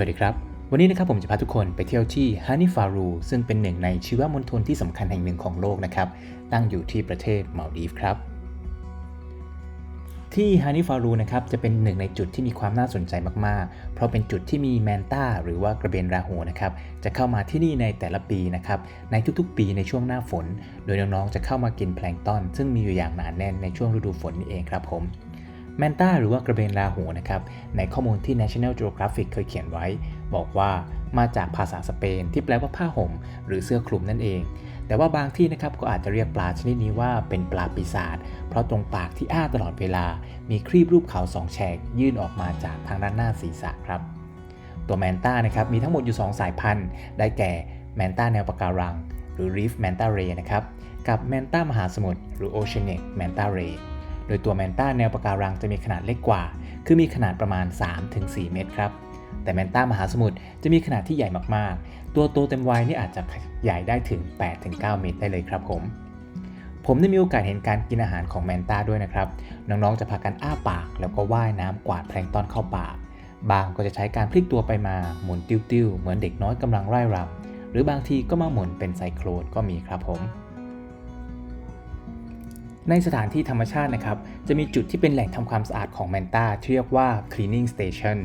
วัสดีครับ วันนี้นะครับผมจะพาทุกคนไปเที่ยวที่ฮานิฟารูซึ่งเป็นหนึ่งในชีวมณฑลที่สำคัญแห่งหนึ่งของโลกนะครับ ตั้งอยู่ที่ประเทศมาลดีฟครับ ที่ฮานิฟารูนะครับจะเป็นหนึ่งในจุดที่มีความน่าสนใจมากๆ เพราะเป็นจุดที่มีแมนต้าหรือว่ากระเบนราหูนะครับจะเข้ามาที่นี่ในแต่ละปีนะครับในทุกๆ ปีในช่วงหน้าฝน โดยน้องๆจะเข้ามากินแพลงก์ตอน ซึ่งมีอยู่อย่างหนาแน่นในช่วงฤดูฝนนี่เองครับผม แมนต้าหรือว่ากระเบนราหูนะครับในข้อมูลที่ National Geographic เคยเขียนไว้ บอกว่ามาจากภาษาสเปนที่แปลว่าผ้าห่ม หรือเสื้อคลุมนั่นเอง แต่ว่าบางที่นะครับก็อาจจะเรียกปลาชนิดนี้ว่าเป็นปลาปีศาจเพราะตรงปากที่อ้าตลอดเวลา มีครีบรูปเขาสองแฉกยื่นออกมาจากทางด้านหน้าศีรษะครับ ตัวแมนต้านะครับมีทั้งหมดอยู่ 2 สายพันธุ์ ได้แก่แมนต้าแนวปะการัง หรือ Reef Manta Ray นะครับกับแมนต้ามหาสมุทรหรือ Oceanic Manta Ray โดยตัวแมนต้าแนวปะการังจะมีขนาดเล็กกว่า คือมีขนาดประมาณ 3-4 เมตรครับ แต่แมนต้ามหาสมุทรจะมีขนาดที่ใหญ่มากๆ ตัวโตเต็มวัยนี่อาจจะใหญ่ได้ถึง 8-9 เมตรได้เลยครับผม ผมได้มีโอกาสเห็นการกินอาหารของแมนต้าด้วยนะครับ น้องๆ จะพากันอ้าปาก แล้วก็ว่ายน้ำกวาดแพลงก์ตอนเข้าปาก บางก็จะใช้การพลิกตัวไปมา หมุนติ้วๆ เหมือนเด็กน้อยกำลังไร่รำหรือบางทีก็มาหมุนเป็นไซโครนก็มีครับผม ในสถานที่ธรรมชาตินะครับ จะมีจุดที่เป็นแหล่งทำความสะอาดของแมนตาที่เรียกว่า cleaning station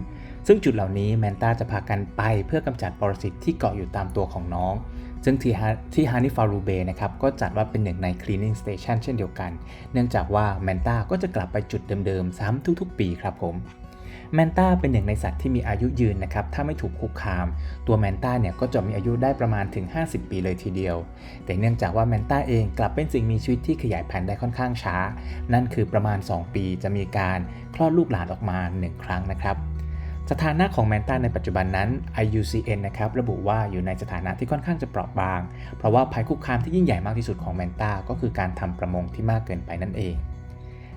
ซึ่งจุดเหล่านี้แมนตาจะพากันไปเพื่อกำจัดปรสิตที่เกาะอยู่ตามตัวของน้อง ซึ่งที่ฮาที่ฮานิฟารูเบนะครับก็จัดว่าเป็นหนึ่งใน cleaning station เช่นเดียวกัน เนื่องจากว่าแมนตาก็จะกลับไปจุดเดิมๆ ซ้ำทุกๆ ปีครับผม แมนต้าเป็นหนึ่งในสัตว์ที่มีอายุยืนนะครับถ้าไม่ถูกคุกคาม ตัวแมนต้าเนี่ยก็จะมีอายุได้ประมาณถึง 50 ปีเลยทีเดียว แต่เนื่องจากว่าแมนต้าเองกลับเป็นสิ่งมีชีวิตที่ขยายพันธุ์ได้ค่อนข้างช้า นั่นคือประมาณ 2 ปีจะมีการคลอดลูกหลานออกมา 1 ครั้งนะครับสถานะของแมนต้าในปัจจุบันนั้น IUCN นะครับระบุว่าอยู่ในสถานะที่ค่อนข้างจะเปราะบาง เพราะว่าภัยคุกคามที่ยิ่งใหญ่มากที่สุดของแมนต้าก็คือการทำประมงที่มากเกินไปนั่นเอง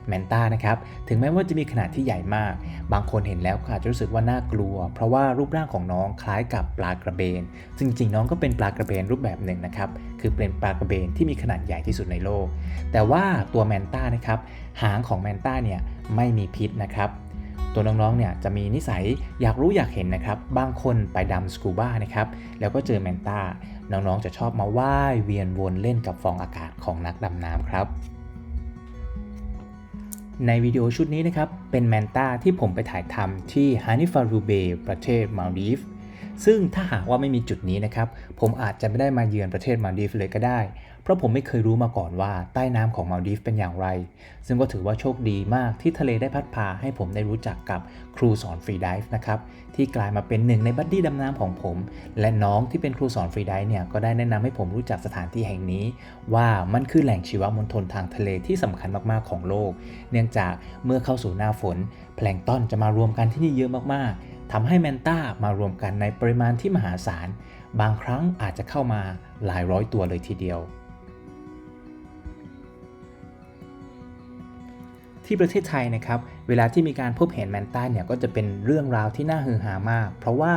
แมนต้านะครับถึงแม้ว่าจะมีขนาดที่ใหญ่มาก บางคนเห็นแล้วก็อาจจะรู้สึกว่าน่ากลัว เพราะว่ารูปร่างของน้องคล้ายกับปลากระเบนซึ่งจริงๆ น้องก็เป็นปลากระเบนรูปแบบหนึ่งนะครับคือเป็นปลากระเบนที่มีขนาดใหญ่ที่สุดในโลก แต่ว่าตัวแมนต้านะครับหางของแมนต้าเนี่ยไม่มีพิษนะครับตัวน้องๆ เนี่ยจะมีนิสัยอยากรู้อยากเห็นนะครับ บางคนไปดำสกูบ้านะครับ แล้วก็เจอแมนต้าน้องๆ จะชอบมาว่ายเวียนวนเล่นกับฟองอากาศของนักดำน้ำครับ ในวิดีโอชุดนี้นะครับ เป็นแมนต้าที่ผมไปถ่ายทำที่ฮานิฟารูเบประเทศมาลดีฟซึ่งถ้าหากว่าไม่มีจุดนี้นะครับ ผมอาจจะไม่ได้มาเยือนประเทศมาลดีฟเลยก็ได้ เพราะผมไม่เคยรู้มาก่อนว่าใต้น้ำของมาลดีฟเป็นอย่างไร ซึ่งก็ถือว่าโชคดีมากที่ทะเลได้พัดพาให้ผมได้รู้จักกับครูสอนฟรีดิฟนะครับที่กลายมาเป็นหนึ่งในบัดดี้ดำน้ำของผม และน้องที่เป็นครูสอนฟรีดิฟเนี่ยก็ได้แนะนำให้ผมรู้จักสถานที่แห่งนี้ ว่ามันคือแหล่งชีวมณฑลทางทะเลที่สำคัญมากๆของโลก เนื่องจากเมื่อเข้าสู่หน้าฝน แพลงต้นจะมารวมกันที่นี่เยอะมากๆทำให้แมนต้ามารวมกันในปริมาณที่มหาศาล บางครั้งอาจจะเข้ามาหลายร้อยตัวเลยทีเดียว ที่ประเทศไทยนะครับ เวลาที่มีการพบเห็นแมนต้าเนี่ยก็จะเป็นเรื่องราวที่น่าฮือฮามาก เพราะว่า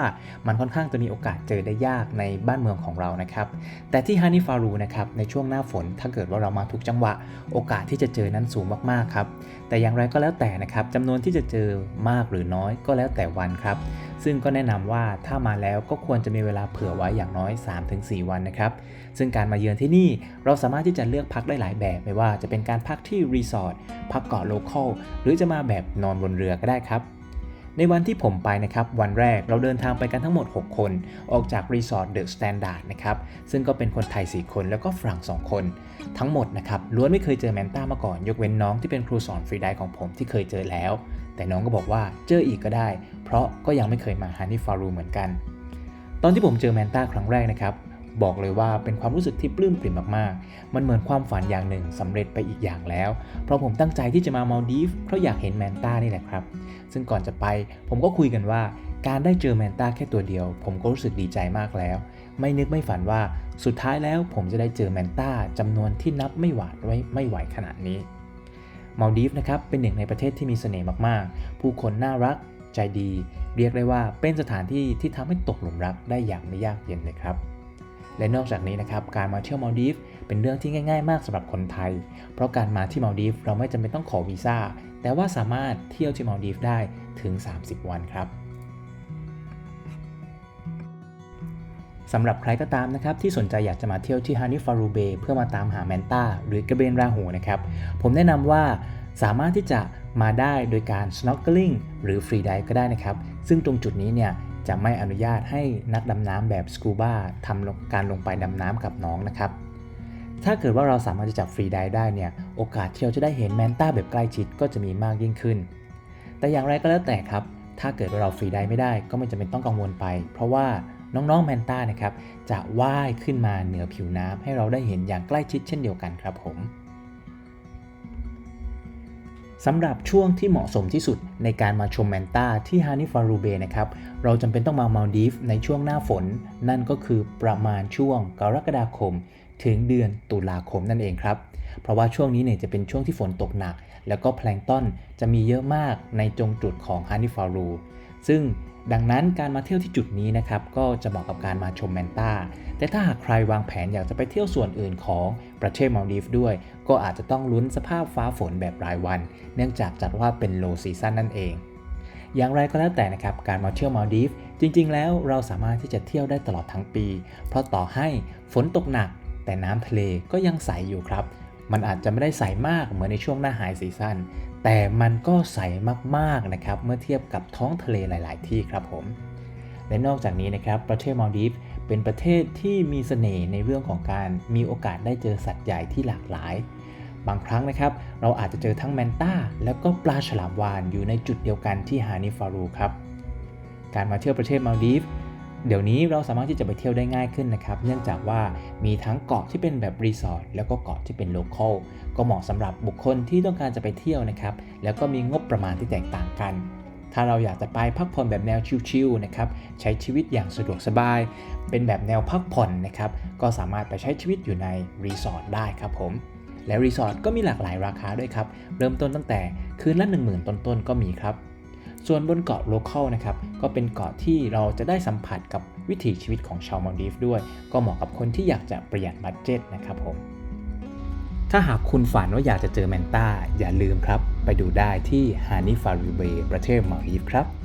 มันค่อนข้างจะมีโอกาสเจอได้ยากในบ้านเมืองของเรานะครับ แต่ที่ฮานิฟารูนะครับในช่วงหน้าฝนถ้าเกิดว่าเรามาถูกจังหวะ โอกาสที่จะเจอนั้นสูงมากๆครับ แต่อย่างไรก็แล้วแต่นะครับจำนวนที่จะเจอมากหรือน้อยก็แล้วแต่วันครับ ซึ่งก็แนะนำว่าถ้ามาแล้วก็ควรจะมีเวลาเผื่อไว้อย่างน้อย 3-4 วันนะครับ ซึ่งการมาเยือนที่นี่เราสามารถที่จะเลือกพักได้หลายแบบ ไม่ว่าจะเป็นการพักที่รีสอร์ทพักเกาะโลคอลหรือจะมาแบบนอนบนเรือก็ได้ครับในวันที่ผมไปนะครับ วันแรกเราเดินทางไปกันทั้งหมด 6 คน ออกจากรีสอร์ทเดอะสแตนดาร์ดนะครับ ซึ่งก็เป็นคนไทย 4 คนแล้วก็ฝรั่ง 2 คน ทั้งหมดนะครับ ล้วนไม่เคยเจอแมนต้ามาก่อน ยกเว้นน้องที่เป็นครูสอนฟรีไดของผมที่เคยเจอแล้ว แต่น้องก็บอกว่าเจออีกก็ได้ เพราะก็ยังไม่เคยมาฮานิฟารูเหมือนกัน ตอนที่ผมเจอแมนต้าครั้งแรกนะครับ บอกเลยว่าเป็นความรู้สึกที่ปลื้มปริ่มมากๆ มันเหมือนความฝันอย่างหนึ่งสำเร็จไปอีกอย่างแล้ว เพราะผมตั้งใจที่จะมามาดีฟเพราะอยากเห็นแมนต้านี่แหละครับ ซึ่งก่อนจะไปผมก็คุยกันว่า การได้เจอแมนต้าแค่ตัวเดียว ผมก็รู้สึกดีใจมากแล้ว ไม่นึกไม่ฝันว่าสุดท้ายแล้วผมจะได้เจอแมนต้าจำนวนที่นับไม่หวาดไว้ไม่ไหวขนาดนี้มาลดีฟนะครับเป็นหนึ่งในประเทศที่มีเสน่ห์มากๆ ผู้คนน่ารักใจดี เรียกได้ว่าเป็นสถานที่ที่ทำให้ตกหลุมรักได้อย่างไม่ยากเย็นเลยครับ และนอกจากนี้นะครับการมาเที่ยวมาลดีฟเป็นเรื่องที่ง่าย ๆ มากสำหรับคนไทย เพราะการมาที่มาลดีฟเราไม่จำเป็นต้องขอวีซ่า แต่ว่าสามารถเที่ยวที่มาลดีฟได้ถึง 30 วันครับสำหรับใครก็ตามนะครับที่สนใจอยากจะมาเที่ยวที่ฮานิฟารูเบเพื่อมาตามหาแมนตาหรือกระเบนราหูนะครับผมแนะนำว่าสามารถที่จะมาได้โดยการ snorkeling หรือ free dive ก็ได้นะครับ ซึ่งตรงจุดนี้เนี่ย จะไม่อนุญาตให้นักดำน้ำแบบสกูบ้าทำการลงไปดำน้ำกับน้องนะครับ ถ้าเกิดว่าเราสามารถจะจับฟรีไดิได้เนี่ย โอกาสที่เราจะได้เห็นแมนต้าแบบใกล้ชิดก็จะมีมากยิ่งขึ้น แต่อย่างไรก็แล้วแต่ครับ ถ้าเกิดว่าเราฟรีไดิไม่ได้ก็ไม่จำเป็นต้องกังวลไป เพราะว่าน้องๆแมนต้านะครับจะว่ายขึ้นมาเหนือผิวน้ำให้เราได้เห็นอย่างใกล้ชิดเช่นเดียวกันครับผม สำหรับช่วงที่เหมาะสมที่สุดในการมาชมแมนตาที่ฮานิฟารูเบนะครับ เราจำเป็นต้องมามาลดีฟในช่วงหน้าฝน นั่นก็คือประมาณช่วงกรกฎาคม ถึงเดือนตุลาคมนั่นเองครับ เพราะว่าช่วงนี้เนี่ยจะเป็นช่วงที่ฝนตกหนัก แล้วก็แพลงต้นจะมีเยอะมากในจงจุดของฮานิฟารู ซึ่ง ดังนั้นการมาเที่ยวที่จุดนี้นะครับก็จะเหมาะกับการมาชมแมนตาแต่ถ้าหากใครวางแผนอยากจะไปเที่ยวส่วนอื่นของประเทศมาลดีฟด้วย ก็อาจจะต้องลุ้นสภาพฟ้าฝนแบบรายวัน เนื่องจากจัดว่าเป็นโลซีซั o นนั่นเอง อย่างไรก็แล้วแต่นะครับการมาเที่ยวมาลดีฟจริง ๆ แล้วเราสามารถที่จะเที่ยวได้ตลอดทั้งปี เพราะต่อให้ฝนตกหนักแต่น้ำทะเลก็ยังใสอยู่ครับ มันอาจจะไม่ได้ใสมากเหมือนในช่วงหน้าไฮซีซั่นแต่มันก็ใสมากๆนะครับเมื่อเทียบกับท้องทะเลหลาย ๆ ที่ครับผม และนอกจากนี้นะครับประเทศมาลดีฟเป็นประเทศที่มีเสน่ห์ในเรื่องของการมีโอกาสได้เจอสัตว์ใหญ่ที่หลากหลาย บางครั้งนะครับ เราอาจจะเจอทั้งแมนต้า แล้วก็ปลาฉลามวาฬอยู่ในจุดเดียวกันที่ฮานิฟารูครับ การมาเที่ยวประเทศมาลดีฟ เดี๋ยวนี้เราสามารถที่จะไปเที่ยวได้ง่ายขึ้นนะครับ เนื่องจากว่ามีทั้งเกาะที่เป็นแบบรีสอร์ทแล้วก็เกาะที่เป็นโลคอลก็เหมาะสำหรับบุคคลที่ต้องการจะไปเที่ยวนะครับ แล้วก็มีงบประมาณที่แตกต่างกัน ถ้าเราอยากจะไปพักผ่อนแบบแนวชิลๆนะครับใช้ชีวิตอย่างสะดวกสบาย เป็นแบบแนวพักผ่อนนะครับก็สามารถไปใช้ชีวิตอยู่ในรีสอร์ทได้ครับผมและรีสอร์ทก็มีหลากหลายราคาด้วยครับ เริ่มต้นตั้งแต่คืนละ 10,000 ต้นๆ ก็มีครับ ส่วนบนเกาะโลคอลนะครับก็เป็นเกาะที่เราจะได้สัมผัสกับวิถีชีวิตของชาวมาลดีฟด้วย ก็เหมาะกับคนที่อยากจะประหยัดบัตเจ็ตนะครับผมถ้าหากคุณฝันว่าอยากจะเจอแมนต้าอย่าลืมครับ ไปดูได้ที่ฮานิฟาริเบประเทศมาลดีฟครับ